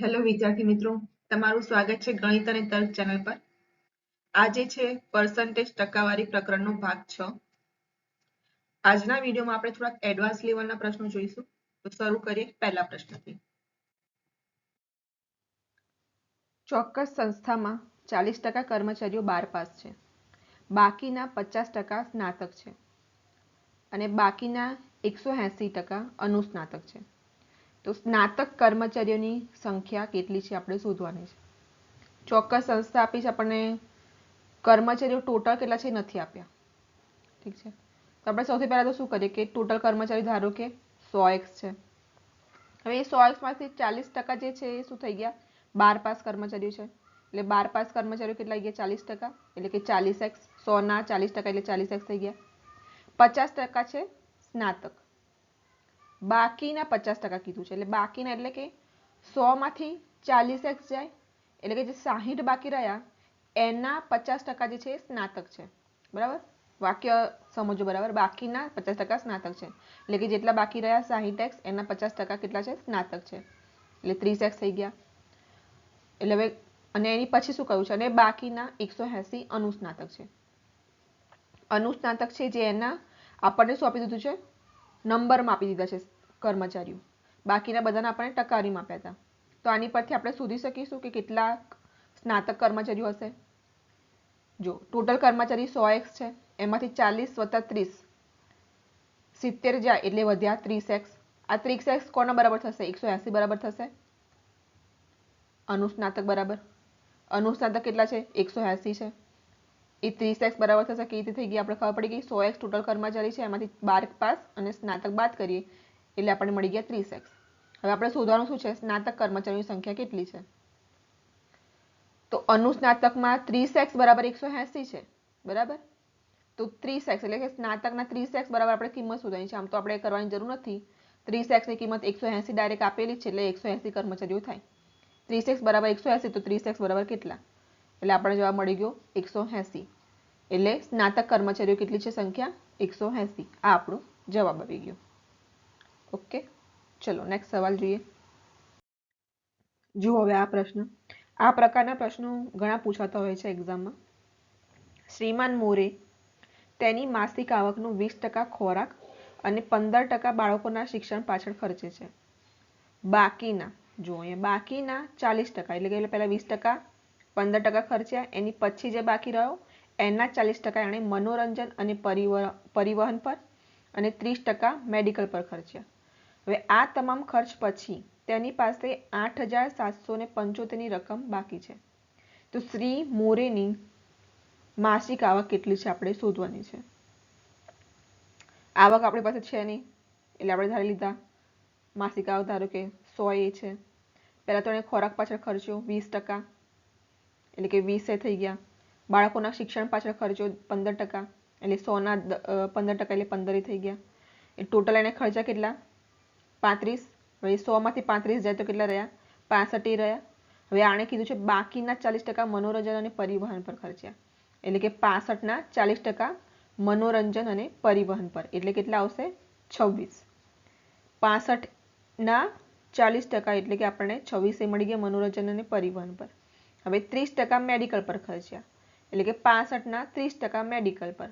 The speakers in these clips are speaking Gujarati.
હેલો વિદ્યાર્થી મિત્રો, તમારું સ્વાગત છે ગણિત અને તર્ક ચેનલ પર. આજે છે પર્સન્ટેજ ટકાવારી પ્રકરણનો ભાગ છ. આજના વિડીયોમાં આપણે થોડાક એડવાન્સ લેવલના પ્રશ્નો જોઈશું. તો શરૂ કરીએ પહેલા પ્રશ્નથી. ચોક્કસ સંસ્થામાં ચાલીસ ટકા કર્મચારીઓ બાર પાસ છે. બાકીના પચાસ ટકા સ્નાતક છે. અને બાકીના એકસો એંસી ટકા અનુસ્નાતક છે. તો સ્નાતક કર્મચારીઓની સંખ્યા કેટલી છે આપણે શોધવાની છે. ચોક્કસ સંસ્થા આપી છે આપણને કર્મચારીઓ ટોટલ કેટલા છે નથી આપ્યા. ઠીક છે. તો આપણે સૌથી પહેલાં તો શું કરીએ કે ટોટલ કર્મચારી ધારો કે સો એક્સ છે. હવે એ સો એક્સમાંથી ચાલીસ ટકા જે છે એ શું થઈ ગયા? બાર પાસ કર્મચારીઓ છે. એટલે બાર પાસ કર્મચારીઓ કેટલા ગયા? ચાલીસ ટકા. એટલે કે ચાલીસ એક્સ. સોના ચાલીસ ટકા એટલે ચાલીસ એક્સ થઈ ગયા. પચાસ ટકા છે સ્નાતક. બાકીના પચાસ ટકા કીધું છે. એટલે બાકીના એટલે કે સોમાંથી ચાલીસ એક્સ જાય, એટલે કે જે સાહીઠ બાકી રહ્યા, એના પચાસ ટકા જે છે સ્નાતક છે. બરાબર? વાક્ય સમજો બરાબર. બાકીના પચાસ ટકા સ્નાતક છે. એટલે કે જેટલા બાકી રહ્યા સાહીઠ એક્સ એના પચાસ ટકા કેટલા છે? સ્નાતક છે. એટલે ત્રીસ એક્સ થઈ ગયા. એટલે હવે, અને એની પછી શું કહ્યું છે? અને બાકીના એકસો એંસી અનુસ્નાતક છે. અનુસ્નાતક છે જે એના આપણને શું આપી દીધું છે? નંબરમાં આપી દીધા છે. કર્મચારીઓ. બાકીના બધાને આપણે ટકારીમાં આપ્યા હતા. તો આની પરથી આપણે શોધી શકીશું કે કેટલા સ્નાતક કર્મચારીઓ હશે. જો, ટોટલ કર્મચારી સો એક્સ છે, એમાંથી ચાલીસ વત્તા ત્રીસ. સિત્તેર જાય, એટલે વધ્યા ત્રીસ એક્સ. આ ત્રીસ એક્સ કોના બરાબર થશે? એકસો એસી બરાબર થશે. અનુસ્નાતક બરાબર. અનુસ્નાતક કેટલા છે? એકસો એસી છે. એ ત્રીસ એક્સ બરાબર થશે. કેવી રીતે થઈ ગઈ? આપણે ખબર પડી ગઈ, સો એક્સ ટોટલ કર્મચારી છે, એમાંથી બાર પાસ અને સ્નાતક બાદ કરીએ. એટલે આપણને મળી ગયા ત્રીસ એક્સ હવે આપણે શોધવાનું શું છે? સ્નાતક કર્મચારીની સંખ્યા કેટલી છે? તો અનુસ્નાતકમાં ત્રીસ એક્સ બરાબર એકસો એંસી છે. બરાબર? તો ત્રીસ એક્સ એટલે કે સ્નાતકના ત્રીસ એક્સ બરાબર આપણે કિંમત શોધવાની છે. આમ તો આપણે કરવાની જરૂર નથી. ત્રીસ એક્સની કિંમત એકસો એંસી ડાયરેક્ટ આપેલી છે એટલે એકસો એંસી કર્મચારીઓ થાય. ત્રીસ એક્સ બરાબર એકસો એંસી, તો ત્રીસ એક્સ બરાબર કેટલા? એટલે આપણને જવાબ મળી ગયો એકસો એંસી. એટલે સ્નાતક કર્મચારીઓ કેટલી છે સંખ્યા? એકસો એંસી. આ આપણો જવાબ આવી ગયો. ઓકે? ચલો નેક્સ્ટ સવાલ જોઈએ. જુઓ હવે આ પ્રશ્ન. આ પ્રકારના પ્રશ્નો ઘણા પૂછાતા હોય છે એક્ઝામમાં શ્રીમાન મોરે તેની માસિક આવકનું વીસ ટકા ખોરાક અને પંદર ટકા બાળકોના શિક્ષણ પાછળ ખર્ચે છે. બાકીના, જુઓ અહીંયા, બાકીના ચાલીસ ટકા, એટલે કે પહેલાં વીસ ટકા, પંદર ટકા ખર્ચ્યા, એની પછી જે બાકી રહ્યો, એના ચાલીસ ટકા એણે મનોરંજન અને પરિવહન પર અને ત્રીસ ટકા મેડિકલ પર ખર્ચ્યા. હવે આ તમામ ખર્ચ પછી તેની પાસે આઠ હજાર સાતસો ને પંચોતેરની રકમ બાકી છે. તો શ્રી મોરેની માસિક આવક કેટલી છે આપણે શોધવાની છે. આવક આપણી પાસે છે નહીં, એટલે આપણે ધારી લીધા. માસિક આવક ધારો કે સો એ છે. પહેલાં તો એને ખોરાક પાછળ ખર્ચ્યો વીસ ટકા, એટલે કે વીસે થઈ ગયા. બાળકોના શિક્ષણ પાછળ ખર્ચ્યો પંદર ટકા, એટલે સોના પંદર ટકા, એટલે પંદરે થઈ ગયા. એ ટોટલ એને ખર્ચા કેટલા? પાંત્રીસ. હવે સોમાંથી પાંત્રીસ જાય તો કેટલા રહ્યા? પાસઠ રહ્યા. હવે આણે કીધું છે બાકીના ચાલીસ ટકા મનોરંજન અને પરિવહન પર ખર્ચ્યા. એટલે કે પાસઠના ચાલીસ ટકા મનોરંજન અને પરિવહન પર. એટલે કેટલા આવશે? છવ્વીસ. પાસઠના ચાલીસ ટકા એટલે કે આપણને છવ્વીસે મળી ગયા મનોરંજન અને પરિવહન પર. હવે ત્રીસ ટકા મેડિકલ પર ખર્ચ્યા. એટલે કે પાસઠના ત્રીસ ટકા મેડિકલ પર.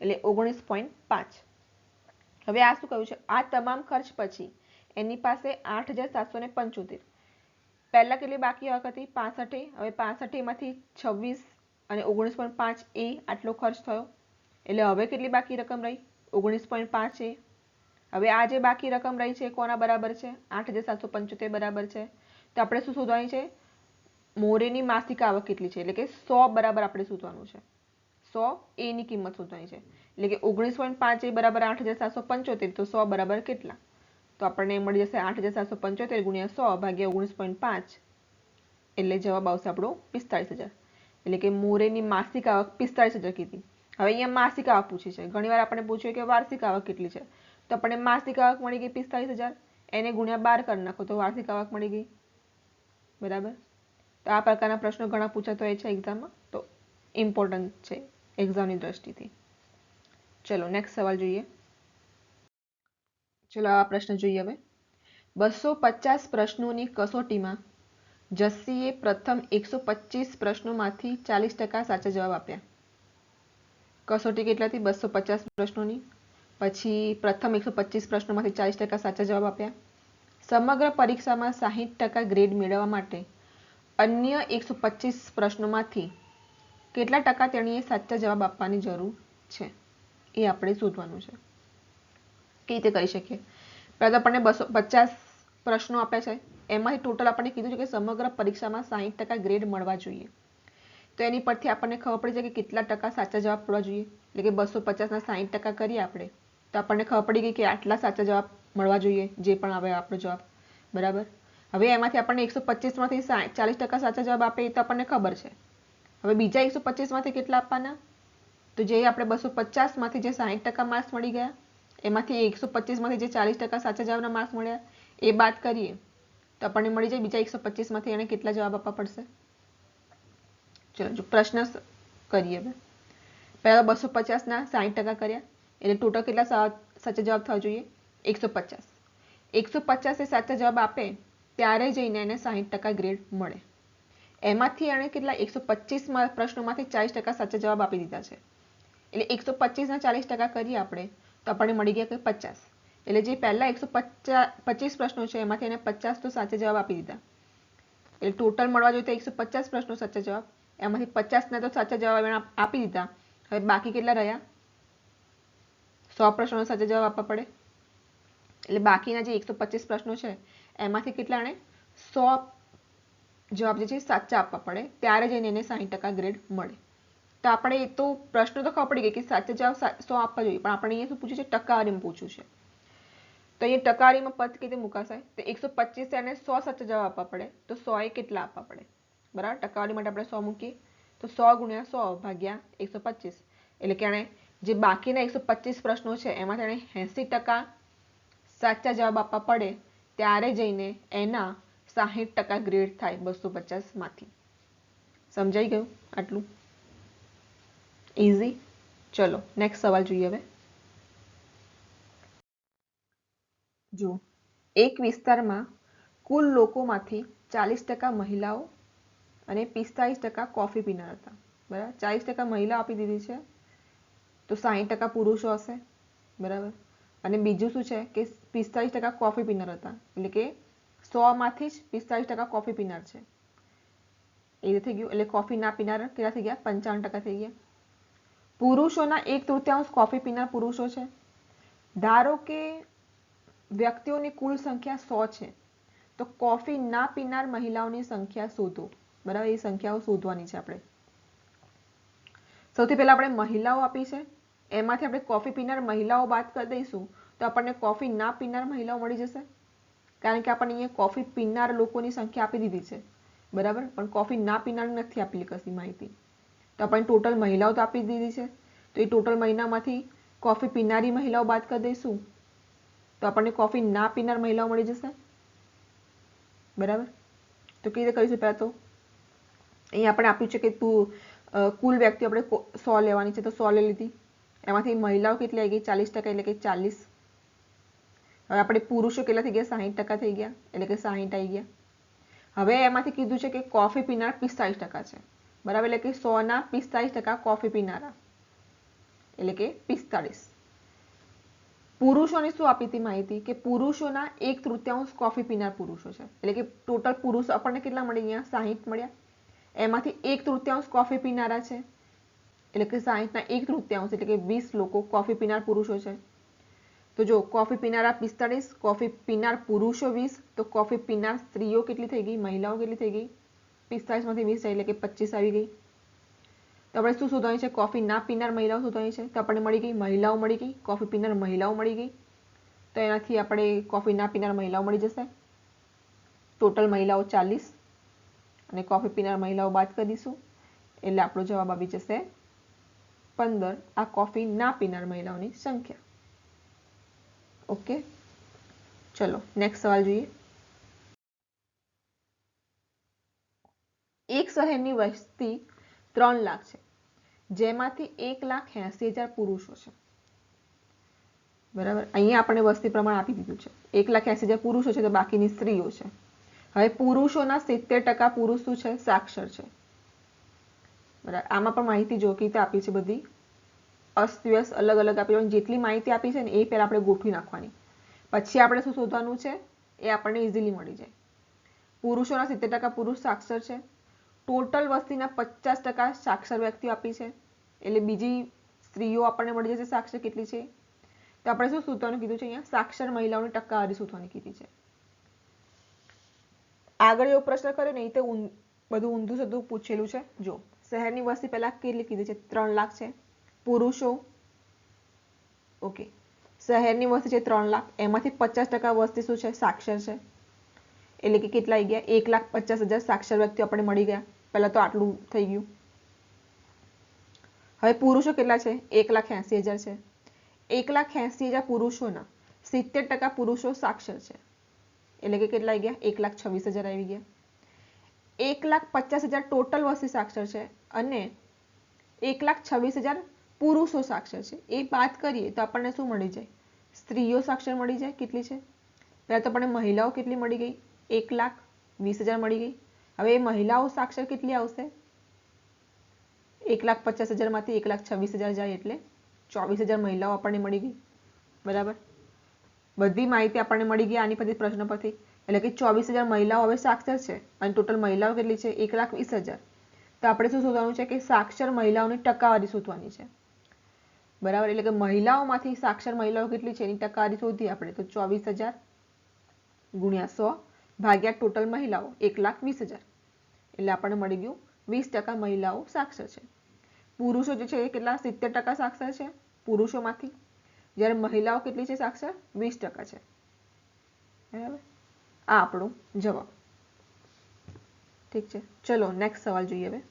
એટલે ઓગણીસ પોઈન્ટ પાંચ. હવે આ શું કહ્યું છે? આ તમામ ખર્ચ પછી એની પાસે આઠ હજાર સાતસો ને પંચોતેર. પહેલાં કેટલી બાકી આવક હતી? પાસઠે. હવે પાસઠેમાંથી છવ્વીસ અને ઓગણીસ પોઈન્ટ પાંચ એ આટલો ખર્ચ થયો. એટલે હવે કેટલી બાકી રકમ રહી? ઓગણીસ પોઈન્ટ પાંચ એ. હવે આ જે બાકી રકમ રહી છે કોના બરાબર છે? આઠ હજાર સાતસો પંચોતેર બરાબર છે. તો આપણે શું શોધવાની છે? મોરેની માસિક આવક કેટલી છે? એટલે કે સો બરાબર આપણે શોધવાનું છે. સો એની કિંમત શોધવાની છે. એટલે કે ઓગણીસ પોઈન્ટ પાંચ એ બરાબર આઠ હજાર સાતસો પંચોતેર. તો સો બરાબર કેટલા? તો આપણને મળી જશે આઠ હજાર સાતસો પંચોતેર ગુણ્યા સો ભાગ્યા ઓગણીસ પોઈન્ટ પાંચ. એટલે જવાબ આવશે આપણો પિસ્તાળીસ હજાર. એટલે કે મોરેની માસિક આવક પિસ્તાળીસ હજાર કીધી. હવે અહીંયા માસિક આવક પૂછી છે. ઘણીવાર આપણે પૂછ્યું કે વાર્ષિક આવક કેટલી છે? તો આપણને માસિક આવક મળી ગઈ પિસ્તાળીસ હજાર. એને ગુણ્યા બાર કરી નાખો તો વાર્ષિક આવક મળી ગઈ. બરાબર? તો આ પ્રકારના પ્રશ્નો ઘણા પૂછાતો હોય છે એક્ઝામમાં. તો ઇમ્પોર્ટન્ટ છે એક્ઝામની દ્રષ્ટિથી. ચલો નેક્સ્ટ સવાલ જોઈએ. ચલો આ પ્રશ્ન જોઈએ હવે. બસો પચાસ પ્રશ્નોની કસોટીમાં જસ્સીએ પ્રથમ એકસો પચીસ પ્રશ્નોમાંથી ચાલીસ ટકા સાચા જવાબ આપ્યા. કસોટી કેટલાથી? બસો પચાસ પ્રશ્નોની. પછી પ્રથમ એકસો પચીસ પ્રશ્નોમાંથી ચાલીસ ટકા સાચા જવાબ આપ્યા. સમગ્ર પરીક્ષામાં સાહીઠ ટકા ગ્રેડ મેળવવા માટે અન્ય એકસો પચીસ પ્રશ્નોમાંથી કેટલા ટકા તેણીએ સાચા જવાબ આપવાની જરૂર છે? એ આપણે શોધવાનું છે. કેવી રીતે કરી શકીએ? પહેલાં આપણને બસો પચાસ પ્રશ્નો આપ્યા છે. એમાંથી ટોટલ આપણને કીધું છે કે સમગ્ર પરીક્ષામાં સાહીઠ ટકા ગ્રેડ મળવા જોઈએ. તો એની પરથી આપણને ખબર પડી જાય કે કેટલા ટકા સાચા જવાબ પડવા જોઈએ. એટલે કે બસો પચાસના સાહીઠ ટકા કરીએ આપણે, તો આપણને ખબર પડી ગઈ કે આટલા સાચા જવાબ મળવા જોઈએ, જે પણ આવે આપણો જવાબ. બરાબર? હવે એમાંથી આપણને એકસો પચીસમાંથી ચાલીસ ટકા સાચા જવાબ આપે એ તો આપણને ખબર છે. હવે બીજા એકસો પચીસમાંથી કેટલા આપવાના? તો જે આપણે બસો પચાસમાંથી જે સાહીઠ ટકા માર્ક્સ મળી ગયા એમાંથી એકસો પચીસમાંથી જે ચાલીસ ટકા સાચા જવાબના માર્ક્સ મળ્યા, એ બાદ કરીએ, તો આપણને મળી જાય બીજા એકસો પચીસમાંથી એને કેટલા જવાબ આપવા પડશે? ચલો, જો પ્રશ્ન કરીએ હવે. પહેલાં બસો પચાસના સાઠ ટકા કર્યા, એટલે ટોટલ કેટલા સાચા જવાબ થવા જોઈએ? એકસો પચાસ. એકસો પચાસ એ સાચા જવાબ આપે, ત્યારે જઈને એને સાહીઠ ટકા ગ્રેડ મળે. એમાંથી એણે કેટલા એકસો પચીસમાં પ્રશ્નોમાંથી ચાલીસ ટકા સાચા જવાબ આપી દીધા છે. એટલે એકસો પચીસના ચાલીસ ટકા કરીએ આપણે તો આપણને મળી ગયા કે પચાસ? એટલે જે પહેલાં એકસો પચાસ પ્રશ્નો છે, એમાંથી એને પચાસ તો સાચા જવાબ આપી દીધા. એટલે ટોટલ મળવા જોઈએ તો એકસો પચાસ પ્રશ્નો સાચા જવાબ. એમાંથી પચાસના તો સાચા જવાબ એને આપી દીધા. હવે બાકી કેટલા રહ્યા? સો પ્રશ્નોનો સાચા જવાબ આપવા પડે. એટલે બાકીના જે એકસો પચીસ પ્રશ્નો છે, એમાંથી કેટલા એને સો જવાબ જે છે સાચા આપવા પડે. ત્યારે જઈને એને સાહીઠ ટકા ગ્રેડ મળે. તો આપણે એ તો પ્રશ્ન તો ખબર પડી ગઈ કે સાચા જવાબ સો આપવા જોઈએ. પણ આપણે અહીંયા શું પૂછ્યું છે? ટકાવારીમાં પૂછ્યું છે. તો અહીંયા ટકાવારીમાં પદ કેવી રીતે મુકાશે? તો એકસો પચીસ એને સો સાચા જવાબ આપવા પડે. તો સો એ કેટલા આપવા પડે? બરાબર? ટકાવારી માટે આપણે સો મૂકીએ. તો સો ગુણ્યા સો ભાગ્યા એકસો પચીસ. એટલે કે એણે જે બાકીના એકસો પચીસ પ્રશ્નો છે એમાં તેણે એંસી ટકા સાચા જવાબ આપવા પડે, ત્યારે જઈને એના સાહીઠ ટકા ગ્રેડ થાય બસો પચાસમાંથી. સમજાઈ ગયું? આટલું? ઇઝી ચલો નેક્સ્ટ સવાલ જોઈએ હવે. જો એક વિસ્તારમાં કુલ લોકોમાંથી ચાલીસ ટકા મહિલાઓ અને પિસ્તાલીસ ટકા કોફી પીનાર હતા. બરાબર? ચાલીસ ટકા મહિલા આપી દીધી છે, તો સાહીઠ ટકા પુરુષો હશે. બરાબર? અને બીજું શું છે કે પિસ્તાલીસ ટકા કોફી પીનાર હતા. એટલે કે સોમાંથી જ પિસ્તાલીસ ટકા કોફી પીનાર છે. એ થઈ ગયું એટલે કોફી ના પીનાર કેટલા થઈ ગયા? પંચાવન ટકા થઈ ગયા. પુરુષોના એક તૃતીયાંશ કોફી પીનાર પુરુષો છે. ધારો કે વ્યક્તિઓની કુલ સંખ્યા સો છે, તો કોફી ના પીનાર મહિલાઓની સંખ્યા શોધો. બરાબર? એ સંખ્યાઓ શોધવાની છે આપણે. સૌથી પહેલા આપણે મહિલાઓ આપી છે. એમાંથી આપણે કોફી પીનાર મહિલાઓ બાદ કરી દઈશું, તો આપણને કોફી ના પીનાર મહિલાઓ મળી જશે. કારણ કે આપણને અહીંયા કોફી પીનાર લોકોની સંખ્યા આપી દીધી છે. બરાબર? પણ કોફી ના પીનાર નથી આપેલી કશી માહિતી. તો આપણને ટોટલ મહિલાઓ તો આપી દીધી છે. તો એ ટોટલ મહિનામાંથી કોફી પીનારી મહિલાઓ બાદ કરી દઈશું. તો આપણને કોફી ના પીનાર મહિલાઓ મળી જશે. બરાબર? તો કઈ રીતે કરીશું પહેલાં તો? અહીંયા આપણે આપ્યું છે કે તું કુલ વ્યક્તિ આપણે સો લેવાની છે. તો સો લઈ લીધી. એમાંથી મહિલાઓ કેટલી આવી ગઈ? ચાલીસ ટકા એટલે કે ચાલીસ. હવે આપણે પુરુષો કેટલા થઈ ગયા? સાહીઠ ટકા થઈ ગયા. એટલે કે સાહીઠ આવી ગયા. હવે એમાંથી કીધું છે કે કોફી પીનાર પિસ્તાલીસ ટકા છે. બરાબર, એટલે કે સોના પિસ્તાળીસ ટકા કોફી પીનારા. એટલે કે પિસ્તાળીસ. પુરુષોને શું આપી હતી માહિતી? કે પુરુષોના એક તૃતીયાંશ કોફી પીનાર પુરુષો છે. એટલે કે ટોટલ પુરુષ આપણને કેટલા મળી અહીંયા સાહીઠ મળ્યા. એમાંથી એક તૃતીયાંશ કોફી પીનારા છે. એટલે કે સાહીઠના એક તૃતીયાંશ, એટલે કે વીસ લોકો કોફી પીનાર પુરુષો છે. તો જો કોફી પીનારા પિસ્તાળીસ, કોફી પીનાર પુરુષો વીસ, તો કોફી પીનાર સ્ત્રીઓ કેટલી થઈ ગઈ? મહિલાઓ કેટલી થઈ ગઈ? પિસ્તાળીસમાંથી વીસ એટલે કે પચીસ આવી ગઈ. તો આપણે શું શોધવાની છે? કોફી ના પીનાર મહિલાઓ શોધવાની છે. તો આપણને મળી ગઈ, મહિલાઓ મળી ગઈ. કોફી પીનાર મહિલાઓ મળી ગઈ. તો એનાથી આપણે કોફી ના પીનાર મહિલાઓ મળી જશે. ટોટલ મહિલાઓ ચાલીસ. અને કોફી પીનાર મહિલાઓ બાદ કરી દઈશું એટલે આપણો જવાબ આવી જશે પંદર. આ કોફી ના પીનાર મહિલાઓની સંખ્યા. ઓકે? ચલો નેક્સ્ટ સવાલ જોઈએ. એક શહેરની વસ્તી ત્રણ લાખ છે, જેમાંથી એક લાખ એસી હજાર પુરુષો છે. બરાબર? અહીંયા આપણે વસ્તી પ્રમાણ આપી દીધું છે. એક લાખ એસી હજાર પુરુષો છે તો બાકીની સ્ત્રીઓ છે. હવે પુરુષોના સિત્તેર ટકા પુરુષ શું છે, સાક્ષર છે. બરાબર? આમાં પણ માહિતી જોકી તો આપી છે બધી. અસ્તવ્યસ્ત, અલગ અલગ આપી જેટલી માહિતી આપી છે ને, એ પહેલાં આપણે ગોઠવી નાખવાની. પછી આપણે શું શોધવાનું છે? એ આપણને ઇઝીલી મળી જાય. પુરુષોના સિત્તેર ટકા પુરુષ સાક્ષર છે. ટોટલ વસ્તીના પચાસ ટકા સાક્ષર વ્યક્તિઓ આપી છે. એટલે બીજી સ્ત્રીઓ આપણને મળી જશે સાક્ષર કેટલી છે? તો આપણે શું સૂત્રનું કીધું છે અહીંયા? સાક્ષર મહિલાઓની ટકાવારી સૂત્રની કીધી છે. આગળ એવો પ્રશ્ન કર્યો ને એ તો બધું ઊંધું સધું પૂછેલું છે. જો, શહેરની વસ્તી પહેલા કેટલી કીધી છે? ત્રણ લાખ છે. પુરુષો? ઓકે. શહેરની વસ્તી છે ત્રણ લાખ. એમાંથી પચાસ ટકા વસ્તી શું છે? સાક્ષર છે. એટલે કે કેટલા આવી ગયા? એક લાખ પચાસ હજાર સાક્ષર વ્યક્તિઓ આપણે મળી ગયા. પહેલા તો આટલું થઈ ગયું. હવે પુરુષો કેટલા છે? એક લાખ એસી હજાર છે. એક લાખ એસી હજાર પુરુષોના સિત્તેર ટકા પુરુષો સાક્ષર છે. એટલે કે કેટલા આવી ગયા? એક લાખ છવ્વીસ હજાર આવી ગયા. એક લાખ પચાસ હજાર ટોટલ વસ્તી સાક્ષર છે અને એક લાખ છવ્વીસ હજાર પુરુષો સાક્ષર છે. એ વાત કરીએ તો આપણને શું મળી જાય? સ્ત્રીઓ સાક્ષર મળી જાય? કેટલી છે? પહેલાં તો આપણને મહિલાઓ કેટલી મળી ગઈ? એક લાખ વીસ હજાર મળી ગઈ. હવે મહિલાઓ સાક્ષર કેટલી આવશે? એક લાખ પચાસ હજારમાંથી એક લાખ છવ્વીસ હજાર જાય એટલે ચોવીસ હજાર મહિલાઓ આપણને મળી ગઈ. બરાબર? બધી માહિતી આપણને મળી ગઈ આની પછી પ્રશ્ન પરથી. એટલે કે ચોવીસ હજાર મહિલાઓ હવે સાક્ષર છે અને ટોટલ મહિલાઓ કેટલી છે? એક લાખ વીસ હજાર. તો આપણે શું શોધવાનું છે કે સાક્ષર મહિલાઓની ટકાવારી શોધવાની છે. બરાબર? એટલે કે મહિલાઓમાંથી સાક્ષર મહિલાઓ કેટલી છે? એની ટકાવારી શોધી આપણે. તો ચોવીસ હજાર ગુણ્યા સો ભાગ્યા ટોટલ મહિલાઓ એક લાખ વીસ હજાર. એટલે આપણને મળી ગયું વીસ ટકા મહિલાઓ સાક્ષર છે. પુરુષો જે છે એ કેટલા? સિત્તેર ટકા સાક્ષર છે પુરુષોમાંથી. જ્યારે મહિલાઓ કેટલી છે સાક્ષર? વીસ ટકા છે. બરાબર? આ આપણો જવાબ. ઠીક છે. ચલો નેક્સ્ટ સવાલ જોઈએ હવે.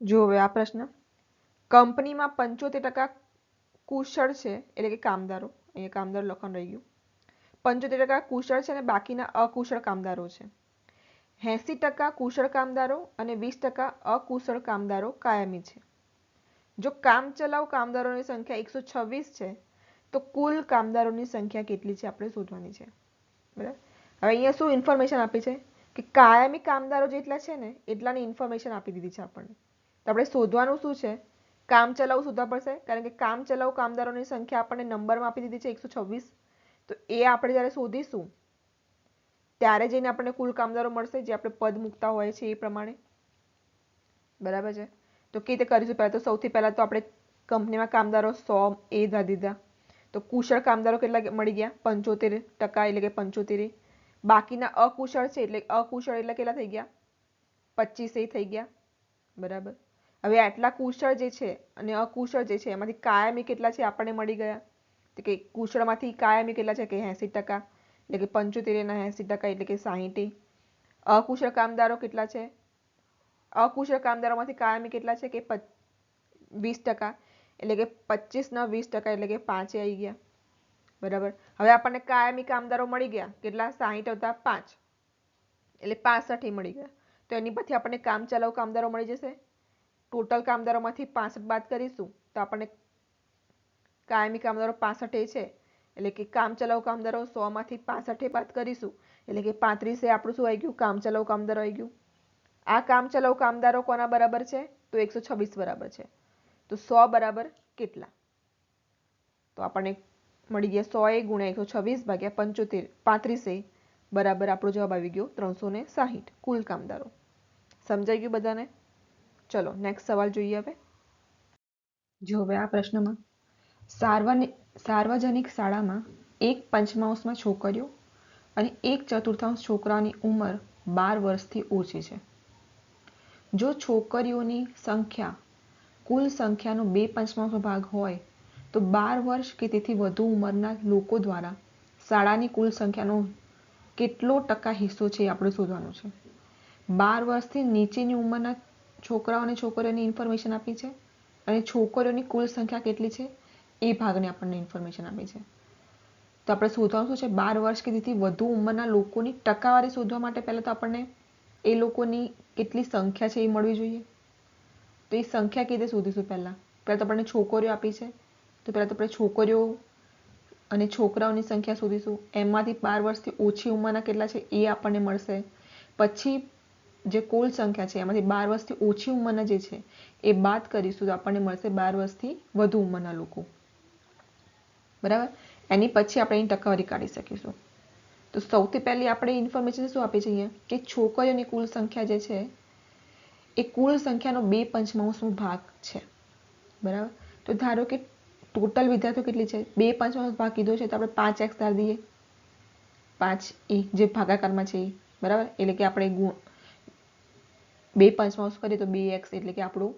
જો હવે આ પ્રશ્ન. કંપનીમાં પંચોતેર ટકા કુશળ છે, એટલે કે કામદારો. અહીંયા કામદાર લખવાનું રહી ગયું. પંચોતેર ટકા કુશળ છે અને બાકીના અકુશળ કામદારો છે. એંસી ટકા કુશળ કામદારો અને વીસ ટકા અકુશળ કામદારો કાયમી છે. જો કામચલાઉ કામદારોની સંખ્યા એકસો છવ્વીસ છે, તો કુલ કામદારોની સંખ્યા કેટલી છે આપણે શોધવાની છે. બરાબર? હવે અહીંયા શું ઇન્ફોર્મેશન આપી છે? કે કાયમી કામદારો જેટલા છે ને, એટલાની ઇન્ફોર્મેશન આપી દીધી છે આપણને. તો આપણે શોધવાનું શું છે? કામ ચલાવ શોધવા પડશે, કારણ કે કામ ચલાવ કામદારોની સંખ્યા આપણને નંબરમાં આપી દીધી છે એકસો છવ્વીસ. તો એ આપણે જ્યારે શોધીશું, ત્યારે જઈને આપણને કુલ કામદારો મળશે જે આપણે પદ મૂકતા હોય છે એ પ્રમાણે. બરાબર છે? તો કઈ રીતે કરીશું? પહેલાં તો સૌથી પહેલાં તો આપણે કંપનીમાં કામદારો સો એ દીધા. તો કુશળ કામદારો કેટલા મળી ગયા? પંચોતેર ટકા એટલે કે પંચોતેર. બાકીના અકુશળ છે એટલે અકુશળ એટલે કેટલા થઈ ગયા? પચીસ થઈ ગયા. બરાબર. હવે આટલા કુશળ જે છે અને અકુશળ જે છે, એમાંથી કાયમી કેટલા છે? આપણને મળી ગયા. કે કુશળમાંથી કાયમી કેટલા છે કે એંસી ટકા, એટલે કે પંચોતેરના એંસી ટકા એટલે કે સાહીઠી. અકુશળ કામદારો કેટલા છે? અકુશળ કામદારોમાંથી કાયમી કેટલા છે કે વીસ ટકા, એટલે કે પચીસના વીસ ટકા એટલે કે પાંચે આવી ગયા. બરાબર? હવે આપણને કાયમી કામદારો મળી ગયા, કેટલા? સાહીઠ હતા પાંચ. એટલે પાસઠ મળી ગયા. તો એની પરથી આપણને કામ ચલાવ કામદારો મળી જશે. ટોટલ કામદારોમાંથી પાસઠ બાદ કરીશું, તો આપણને કાયમી કામદારો પાસઠે છે. એટલે કે કામચલાઉ કામદારો સોમાંથી પાસઠે બાદ કરીશું. એટલે કે પાંત્રીસે આપણું શું આવી ગયું? કામચલાઉ કામદારો આવી ગયું. આ કામચલાઉ કામદારો કોના બરાબર છે? તો એકસો છવ્વીસ બરાબર છે. તો સો બરાબર કેટલા? તો આપણને મળી ગયા સો એ ગુણ્યા એકસો છવ્વીસ ભાગ્યા પંચોતેર. પાંત્રીસે બરાબર આપણો જવાબ આવી ગયો ત્રણસો ને સાહીઠ કુલ કામદારો. સમજાઈ ગયું બધાને? ચલો નેક્સ્ટ સવાલ જોઈએ હવે. જો હવે આ પ્રશ્નમાં સાર્વજનિક શાળામાં એક પંચમાંશમાં છોકરીઓ અને એક ચતુર્થાંશ છોકરાની ઉંમર બાર વર્ષથી ઓછી છે. જો છોકરીઓની સંખ્યા કુલ સંખ્યાનો બે પંચમાંશનો ભાગ હોય, તો બાર વર્ષ કે તેથી વધુ ઉંમરના લોકો દ્વારા શાળાની કુલ સંખ્યાનો કેટલો ટકા હિસ્સો છે આપણે શોધવાનો છે. બાર વર્ષથી નીચેની ઉંમરના છોકરાઓ અને છોકરીઓની ઇન્ફોર્મેશન આપી છે અને છોકરીઓની કુલ સંખ્યા કેટલી છે? એ ભાગને આપણને ઇન્ફોર્મેશન આપે છે. તો આપણે શોધવાનું શું છે? બાર વર્ષ કે તેથી વધુ ઉંમરના લોકોની ટકાવારી શોધવા માટે પહેલાં તો આપણને એ લોકોની કેટલી સંખ્યા છે એ મળવી જોઈએ. તો એ સંખ્યા કઈ રીતે શોધીશું પહેલાં? પહેલાં તો આપણને છોકરીઓ આપી છે. તો પહેલાં તો આપણે છોકરીઓ અને છોકરાઓની સંખ્યા શોધીશું. એમાંથી બાર વર્ષથી ઓછી ઉંમરના કેટલા છે એ આપણને મળશે. પછી જે કુલ સંખ્યા છે, એમાંથી બાર વર્ષથી ઓછી ઉંમરના જે છે, એ બાદ કરીશું તો આપણને મળશે બાર વર્ષથી વધુ ઉંમરના લોકો. બરાબર? એની પછી આપણે એની ટકાવારી કાઢી શકીશું. તો સૌથી પહેલી આપણે ઇન્ફોર્મેશન શું આપી છે કે છોકરીઓની કુલ સંખ્યા જે છે, એ કુલ સંખ્યાનો બે પંચમાંશનો ભાગ છે. બરાબર? તો ધારો કે ટોટલ વિદ્યાર્થીઓ કેટલી છે? બે પંચમાંશ ભાગ કીધો છે, તો આપણે પાંચ એક્સ ધારી દઈએ. પાંચ એ જે ભાગાકારમાં છે એ. બરાબર? એટલે કે આપણે ગુણ બે પંચમાંશ કરીએ તો બે એક્સ, એટલે કે આપણું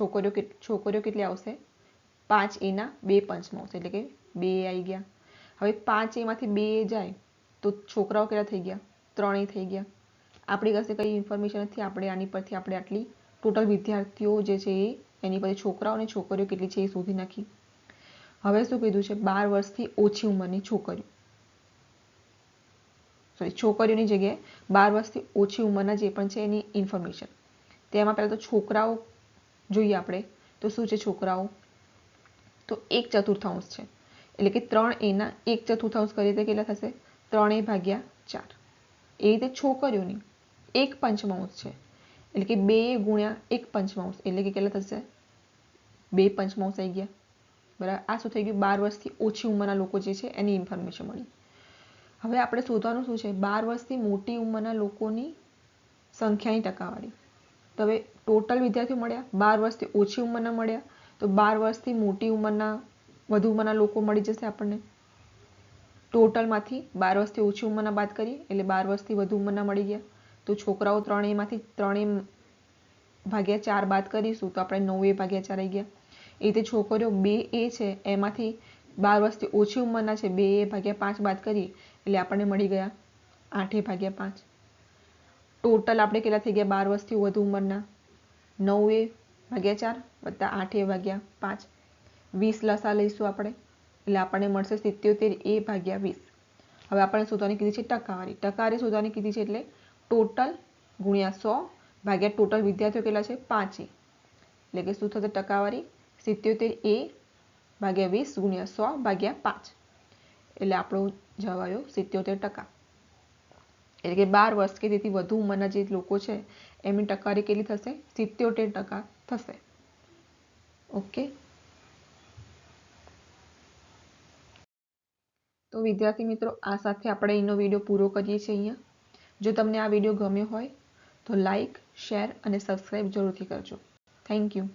છોકરીઓ છોકરીઓ કેટલી આવશે? પાંચ એના બે પંચમાંશ એટલે કે બે આવી ગયા. હવે પાંચ એમાંથી બે જાય, તો છોકરાઓ કેટલા થઈ ગયા? ત્રણેય થઈ ગયા. આપણી પાસે કઈ ઇન્ફોર્મેશન નથી, આપણે આની પરથી આપણે આટલી ટોટલ વિદ્યાર્થીઓ જે છે એ, એની પછી છોકરાઓ અને છોકરીઓ કેટલી છે એ શોધી નાખી. હવે શું કીધું છે? બાર વર્ષથી ઓછી ઉંમરની છોકરીઓ. સોરી છોકરીઓની જગ્યાએ બાર વર્ષથી ઓછી ઉંમરના જે પણ છે એની ઇન્ફોર્મેશન તેમાં પહેલાં તો છોકરાઓ જોઈએ આપણે, તો શું છે છોકરાઓ? તો એક ચતુર્થાંશ છે. એટલે કે ત્રણ એના એક ચતુર્થાંશ કરીએ તો કેટલા થશે? ત્રણ ભાગ્યા ચાર. એ રીતે છોકરીઓની એક પંચમાંશ છે. એટલે કે બે ગુણ્યા એક પંચમાંશ. એટલે કે કેટલા થશે? બે પંચમાંશ આવી ગયા. બરાબર? આ શું થઈ ગયું? બાર વર્ષથી ઓછી ઉંમરના લોકો જે છે એની ઇન્ફોર્મેશન મળી. હવે આપણે શોધવાનું શું છે? બાર વર્ષથી મોટી ઉંમરના લોકોની સંખ્યાની ટકાવારી. તો હવે ટોટલ વિદ્યાર્થીઓ મળ્યા. બાર વર્ષથી ઓછી ઉંમરના મળ્યા. તો બાર વર્ષથી મોટી ઉંમરના, વધુ ઉંમરના લોકો મળી જશે આપણને. ટોટલમાંથી બાર વર્ષથી ઓછી ઉંમરના બાદ કરીએ, એટલે બાર વર્ષથી વધુ ઉંમરના મળી ગયા. તો છોકરાઓ ત્રણેયમાંથી ત્રણેય ભાગ્યા ચાર બાદ કરીશું, તો આપણે નવ એ ભાગ્યા ચાર આવી ગયા. એ રીતે છોકરીઓ બે એ છે, એમાંથી બાર વર્ષથી ઓછી ઉંમરના છે, બે એ ભાગ્યા પાંચ બાદ કરીએ, એટલે આપણને મળી ગયા આઠે ભાગ્યા પાંચ. ટોટલ આપણે કેટલા થઈ ગયા? બાર વર્ષથી વધુ ઉંમરના. નવ એ ભાગ્યા ચાર વત્તા આઠ એ ભાગ્યા પાંચ. વીસ લસા લઈશું આપણે. એટલે આપણને મળશે સિત્યોતેર એ ભાગ્યા વીસ. હવે આપણે શોધવાની કીધી છે ટકાવારી. ટકાવારી શોધવાની કીધી છે એટલે ટોટલ ગુણ્યા સો ભાગ્યા ટોટલ વિદ્યાર્થીઓ કેટલા છે? પાંચ એટલે કે શું થશે ટકાવારી? સિત્યોતેર એ ભાગ્યા વીસ ગુણ્યા સો ભાગ્યા પાંચ. એટલે આપણો જવાબ આવ્યો સિત્યોતેર ટકા. એટલે કે બાર વર્ષ કે તેથી વધુ ઉંમરના જે લોકો છે એમની ટકાવારી કેટલી થશે? સિત્યોતેર ટકા થશે. ઓકે? તો વિદ્યાર્થી મિત્રો, આ સાથે આપણે એનો વીડિયો પૂરો કરીએ છીએ અહીંયા. જો તમને આ વીડિયો ગમ્યો હોય, તો લાઈક શેર અને સબસ્ક્રાઈબ જરૂરથી કરજો. Thank you